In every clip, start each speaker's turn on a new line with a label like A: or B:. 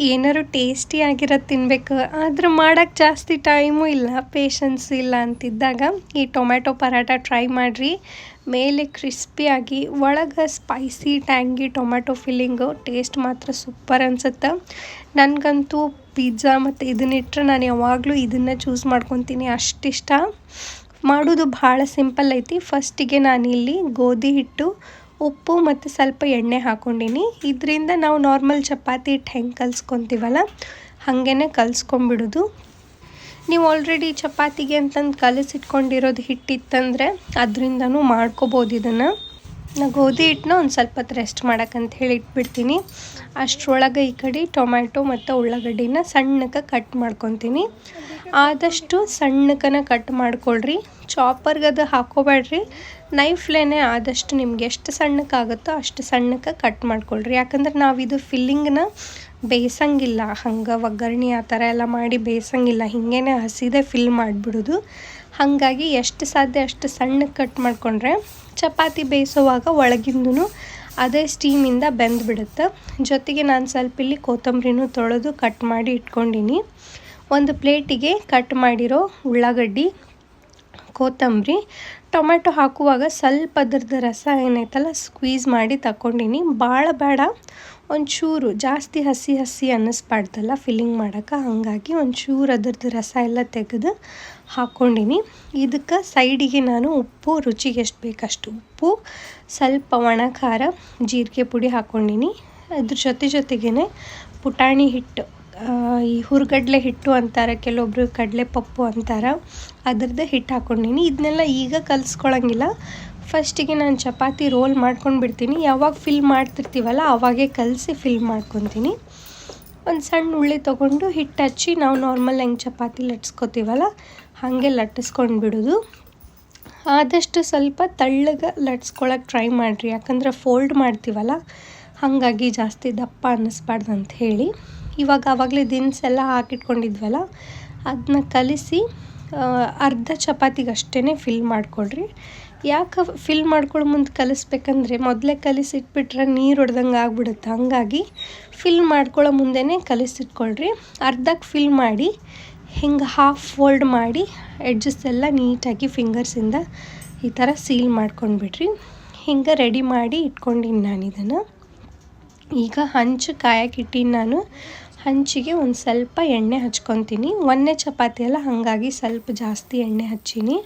A: ಏನಾರು ಟೇಸ್ಟಿ ಆಗಿರೋದು ತಿನ್ಬೇಕು. ಆದ್ರೆ ಮಾಡೋಕ್ಕೆ ಜಾಸ್ತಿ ಟೈಮು ಇಲ್ಲ ಪೇಷನ್ಸ್ ಇಲ್ಲ ಅಂತಿದ್ದಾಗ ಈ ಟೊಮ್ಯಾಟೊ ಪರಾಟ ಟ್ರೈ ಮಾಡಿರಿ. ಮೇಲೆ ಕ್ರಿಸ್ಪಿಯಾಗಿ ಒಳಗೆ spicy tangy tomato filling taste ಮಾತ್ರ ಸೂಪರ್ ಅನ್ಸುತ್ತೆ. ನನಗಂತೂ ಪಿಜ್ಜಾ ಮತ್ತು ಇದನ್ನಿಟ್ಟರೆ ನಾನು ಯಾವಾಗಲೂ ಇದನ್ನು ಚೂಸ್ ಮಾಡ್ಕೊತೀನಿ, ಅಷ್ಟಿಷ್ಟ. ಮಾಡೋದು ಭಾಳ ಸಿಂಪಲ್ ಐತಿ. ಫಸ್ಟಿಗೆ ನಾನಿಲ್ಲಿ ಗೋಧಿ ಹಿಟ್ಟು ಉಪ್ಪು ಮತ್ತು ಸ್ವಲ್ಪ ಎಣ್ಣೆ ಹಾಕೊಂಡಿನಿ. ಇದರಿಂದ ನಾವು ನಾರ್ಮಲ್ ಚಪಾತಿ ಹಿಟ್ಟು ಹೆಂಗೆ ಕಲಿಸ್ಕೊತೀವಲ್ಲ ಹಾಗೇ ಕಲಿಸ್ಕೊಂಬಿಡೋದು ನೀವು ಆಲ್ರೆಡಿ ಚಪಾತಿಗೆ ಅಂತಂದು ಕಲಸಿಟ್ಕೊಂಡಿರೋದು ಹಿಟ್ಟಿತ್ತಂದರೆ ಅದರಿಂದನೂ ಮಾಡ್ಕೋಬೋದು ಇದನ್ನು. ನಾ ಗೋಧಿ ಹಿಟ್ಟನ್ನ ಒಂದು ಸ್ವಲ್ಪ ಹೊತ್ತು ರೆಸ್ಟ್ ಮಾಡೋಕ್ಕಂತ ಹೇಳಿ ಇಟ್ಬಿಡ್ತೀನಿ. ಅಷ್ಟರೊಳಗೆ ಈ ಕಡೆ ಟೊಮ್ಯಾಟೊ ಮತ್ತು ಉಳ್ಳಾಗಡ್ಡಿನ ಸಣ್ಣಕ್ಕೆ ಕಟ್ ಮಾಡ್ಕೊತೀನಿ. ಆದಷ್ಟು ಸಣ್ಣಕನ ಕಟ್ ಮಾಡ್ಕೊಳ್ರಿ. ಚಾಪರ್ಗೆ ಅದು ಹಾಕೋಬೇಡ್ರಿ. ನೈಫ್ಲೇನೆ ಆದಷ್ಟು ನಿಮ್ಗೆ ಎಷ್ಟು ಸಣ್ಣಕ್ಕಾಗುತ್ತೋ ಅಷ್ಟು ಸಣ್ಣಕ್ಕೆ ಕಟ್ ಮಾಡ್ಕೊಳ್ರಿ. ಯಾಕಂದ್ರೆ ನಾವು ಇದು ಫಿಲ್ಲಿಂಗ್ನ ಬೇಯಿಸಂಗಿಲ್ಲ. ಹಂಗೆ ಒಗ್ಗರಣೆ ಆ ಥರ ಎಲ್ಲ ಮಾಡಿ ಬೇಯಿಸಂಗಿಲ್ಲ. ಹೀಗೇನೆ ಹಸಿದೆ ಫಿಲ್ ಮಾಡಿಬಿಡೋದು. ಹಾಗಾಗಿ ಎಷ್ಟು ಸಾಧ್ಯ ಅಷ್ಟು ಸಣ್ಣ ಕಟ್ ಮಾಡಿಕೊಂಡ್ರೆ ಚಪಾತಿ ಬೇಯಿಸುವಾಗ ಒಳಗಿಂದೂ ಅದೇ ಸ್ಟೀಮಿಂದ ಬೆಂದುಬಿಡುತ್ತೆ. ಜೊತೆಗೆ ನಾನು ಸ್ವಲ್ಪ ಇಲ್ಲಿ ಕೊತ್ತಂಬರಿನೂ ತೊಳೆದು ಕಟ್ ಮಾಡಿ ಇಟ್ಕೊಂಡಿನಿ. ಒಂದು ಪ್ಲೇಟಿಗೆ ಕಟ್ ಮಾಡಿರೋ ಉಳ್ಳಾಗಡ್ಡಿ, ಕೊತ್ತಂಬರಿ ಟೊಮೆಟೊ ಹಾಕುವಾಗ ಸ್ವಲ್ಪ ಅದ್ರದ್ದು ರಸ ಏನೈತಲ್ಲ ಸ್ಕ್ವೀಸ್ ಮಾಡಿ ತಗೊಂಡಿನಿ ಭಾಳ ಬೇಡ. ಒಂಚೂರು ಜಾಸ್ತಿ ಹಸಿ ಹಸಿ ಅನ್ನಿಸ್ಬಾರ್ದಲ್ಲ ಫಿಲ್ಲಿಂಗ್ ಮಾಡೋಕೆ ಹಾಗಾಗಿ ಒಂಚೂರು ಅದ್ರದ್ದು ರಸ ಎಲ್ಲ ತೆಗೆದು ಹಾಕ್ಕೊಂಡಿನಿ. ಇದಕ್ಕೆ ಸೈಡಿಗೆ ನಾನು ಉಪ್ಪು, ರುಚಿಗೆ ಎಷ್ಟು ಬೇಕಷ್ಟು ಉಪ್ಪು, ಸ್ವಲ್ಪ ಒಣ ಖಾರ, ಜೀರಿಗೆ ಪುಡಿ ಹಾಕ್ಕೊಂಡಿನಿ. ಅದ್ರ ಜೊತೆ ಜೊತೆಗೇ ಪುಟಾಣಿ ಹಿಟ್ಟು ಈ ಹುರ್ಗಡ್ಲೆ ಹಿಟ್ಟು ಅಂತಾರೆ, ಕೆಲವೊಬ್ರು ಕಡಲೆ ಪಪ್ಪು ಅಂತಾರೆ, ಅದ್ರದ್ದು ಹಿಟ್ಟು ಹಾಕ್ಕೊಂಡಿನಿ. ಇದನ್ನೆಲ್ಲ ಈಗ ಕಲಿಸ್ಕೊಳಂಗಿಲ್ಲ. ಫಸ್ಟಿಗೆ ನಾನು ಚಪಾತಿ ರೋಲ್ ಮಾಡ್ಕೊಂಡು ಬಿಡ್ತೀನಿ. ಯಾವಾಗ ಫಿಲ್ ಮಾಡ್ತಿರ್ತೀವಲ್ಲ, ಅವಾಗೇ ಕಲಸಿ ಫಿಲ್ ಮಾಡ್ಕೊತೀನಿ. ಒಂದು ಸಣ್ಣ ಉಳ್ಳಿ ತೊಗೊಂಡು ಹಿಟ್ಟು ಹಚ್ಚಿ ನಾವು ನಾರ್ಮಲ್ ಹೆಂಗೆ ಚಪಾತಿ ಲಟ್ಸ್ಕೊತೀವಲ್ಲ, ಹಾಗೆ ಲಟ್ಟಿಸ್ಕೊಂಡು ಬಿಡೋದು. ಆದಷ್ಟು ಸ್ವಲ್ಪ ತಳ್ಳಗೆ ಲಟ್ಸ್ಕೊಳಕ್ಕೆ ಟ್ರೈ ಮಾಡಿರಿ. ಯಾಕಂದ್ರೆ ಫೋಲ್ಡ್ ಮಾಡ್ತೀವಲ್ಲ, ಹಾಗಾಗಿ ಜಾಸ್ತಿ ದಪ್ಪ ಅನ್ನಿಸ್ಬಾರ್ದು ಅಂತ ಹೇಳಿ. ಇವಾಗ ಆವಾಗಲೇ ದಿನಸೆಲ್ಲ ಹಾಕಿಟ್ಕೊಂಡಿದ್ವಲ್ಲ ಅದನ್ನ ಕಲಿಸಿ ಅರ್ಧ ಚಪಾತಿಗೆ ಅಷ್ಟೇ ಫಿಲ್ ಮಾಡಿಕೊಡ್ರಿ ಯಾಕೆ ಫಿಲ್ ಮಾಡ್ಕೊಳ್ಳೋ ಮುಂದೆ ಕಲಿಸ್ಬೇಕಂದ್ರೆ ಮೊದಲೇ ಕಲಿಸಿಟ್ಬಿಟ್ರೆ ನೀರು ಹೊಡೆದಂಗೆ ಆಗ್ಬಿಡುತ್ತೆ. ಹಾಗಾಗಿ ಫಿಲ್ ಮಾಡ್ಕೊಳ್ಳೋ ಮುಂದೆನೇ ಕಲಿಸಿಟ್ಕೊಳ್ರಿ. ಅರ್ಧಕ್ಕೆ ಫಿಲ್ ಮಾಡಿ, ಹಿಂಗೆ ಹಾಫ್ ಫೋಲ್ಡ್ ಮಾಡಿ ಎಡ್ಜಸ್ ಎಲ್ಲ ನೀಟಾಗಿ ಫಿಂಗರ್ಸಿಂದ ಈ ಥರ ಸೀಲ್ ಮಾಡ್ಕೊಂಡ್ಬಿಡ್ರಿ. ಹಿಂಗೆ ರೆಡಿ ಮಾಡಿ ಇಟ್ಕೊಂಡಿನಿ ನಾನು ಇದನ್ನು. ಈಗ ಹಂಚು ಕಾಯಕ್ಕಿಟ್ಟಿನಿ ನಾನು. ಹಂಚಿಗೆ ಒಂದು ಸ್ವಲ್ಪ ಎಣ್ಣೆ ಹಚ್ಕೊತೀನಿ. ಒಂದೇ ಚಪಾತಿ ಎಲ್ಲ ಹಾಗಾಗಿ ಸ್ವಲ್ಪ ಜಾಸ್ತಿ ಎಣ್ಣೆ ಹಚ್ಚೀನಿ.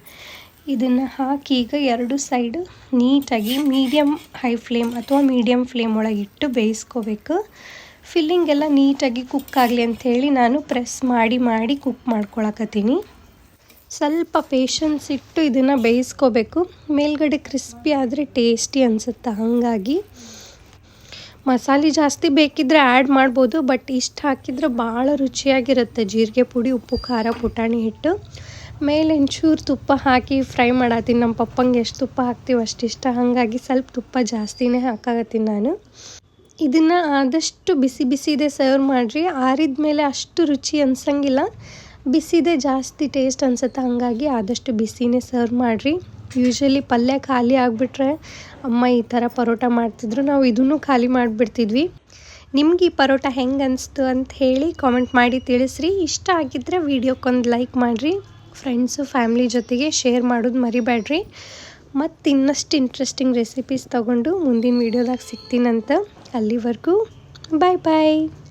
A: ಇದನ್ನು ಹಾಕಿ ಈಗ ಎರಡು ಸೈಡು ನೀಟಾಗಿ ಮೀಡಿಯಮ್ ಹೈ ಫ್ಲೇಮ್ ಅಥವಾ ಮೀಡಿಯಮ್ ಫ್ಲೇಮ್ ಒಳಗೆ ಇಟ್ಟು ಬೇಯಿಸ್ಕೋಬೇಕು. ಫಿಲ್ಲಿಂಗ್ ಎಲ್ಲ ನೀಟಾಗಿ ಕುಕ್ ಆಗಲಿ ಅಂಥೇಳಿ ನಾನು ಪ್ರೆಸ್ ಮಾಡಿ ಮಾಡಿ ಕುಕ್ ಮಾಡ್ಕೊಳಕತ್ತೀನಿ. ಸ್ವಲ್ಪ ಪೇಷನ್ಸ್ ಇಟ್ಟು ಇದನ್ನು ಬೇಯಿಸ್ಕೋಬೇಕು. ಮೇಲ್ಗಡೆ ಕ್ರಿಸ್ಪಿ ಆದರೆ ಟೇಸ್ಟಿ ಅನಿಸುತ್ತೆ ಹಾಗಾಗಿ. ಮಸಾಲೆ ಜಾಸ್ತಿ ಬೇಕಿದ್ರೆ ಆ್ಯಡ್ ಮಾಡ್ಬೋದು ಬಟ್ ಇಷ್ಟು ಹಾಕಿದ್ರೆ ಭಾಳ ರುಚಿಯಾಗಿರುತ್ತೆ. ಜೀರಿಗೆ ಪುಡಿ, ಉಪ್ಪು, ಖಾರ, ಪುಟಾಣಿ ಹಿಟ್ಟು. ಮೇಲೆ ಒಂಚೂರು ತುಪ್ಪ ಹಾಕಿ ಫ್ರೈ ಮಾಡತ್ತೀನಿ ನಮ್ಮ ಪಪ್ಪಂಗೆ ಎಷ್ಟು ತುಪ್ಪ ಹಾಕ್ತೀವಿ ಅಷ್ಟಿಷ್ಟ ಹಾಗಾಗಿ ಸ್ವಲ್ಪ ತುಪ್ಪ ಜಾಸ್ತಿನೇ ಹಾಕಾಗತ್ತೀನಿ ನಾನು. ಇದನ್ನು ಆದಷ್ಟು ಬಿಸಿ ಬಿಸಿದೆ ಸರ್ವ್ ಮಾಡಿರಿ. ಆರಿದ ಮೇಲೆ ಅಷ್ಟು ರುಚಿ ಅನ್ಸಂಗಿಲ್ಲ. ಬಿಸಿದೆ ಜಾಸ್ತಿ ಟೇಸ್ಟ್ ಅನ್ಸುತ್ತೆ. ಹಾಗಾಗಿ ಆದಷ್ಟು ಬಿಸಿನೇ ಸರ್ವ್ ಮಾಡಿರಿ. ಯೂಶ್ವಲಿ ಪಲ್ಯ ಖಾಲಿ ಆಗಿಬಿಟ್ರೆ ಅಮ್ಮ ಈ ಥರ ಪರೋಟ ಮಾಡ್ತಿದ್ರು. ನಾವು ಇದನ್ನು ಖಾಲಿ ಮಾಡಿಬಿಡ್ತಿದ್ವಿ. ನಿಮ್ಗೆ ಈ ಪರೋಟ ಹೆಂಗೆ ಅನಿಸ್ತು ಅಂತ ಹೇಳಿ ಕಾಮೆಂಟ್ ಮಾಡಿ ತಿಳಿಸ್ರಿ. ಇಷ್ಟ ಆಗಿದ್ದರೆ ವೀಡಿಯೋಕ್ಕೊಂದು ಲೈಕ್ ಮಾಡಿರಿ. ಫ್ರೆಂಡ್ಸು ಫ್ಯಾಮ್ಲಿ ಜೊತೆಗೆ ಶೇರ್ ಮಾಡೋದು ಮರಿಬೇಡ್ರಿ ಮತ್ತು ಇನ್ನಷ್ಟು ಇಂಟ್ರೆಸ್ಟಿಂಗ್ ರೆಸಿಪೀಸ್ ತೊಗೊಂಡು ಮುಂದಿನ ವೀಡಿಯೋದಾಗ ಸಿಗ್ತೀನಂತ ಅಲ್ಲಿವರೆಗೂ ಬಾಯ್ ಬಾಯ್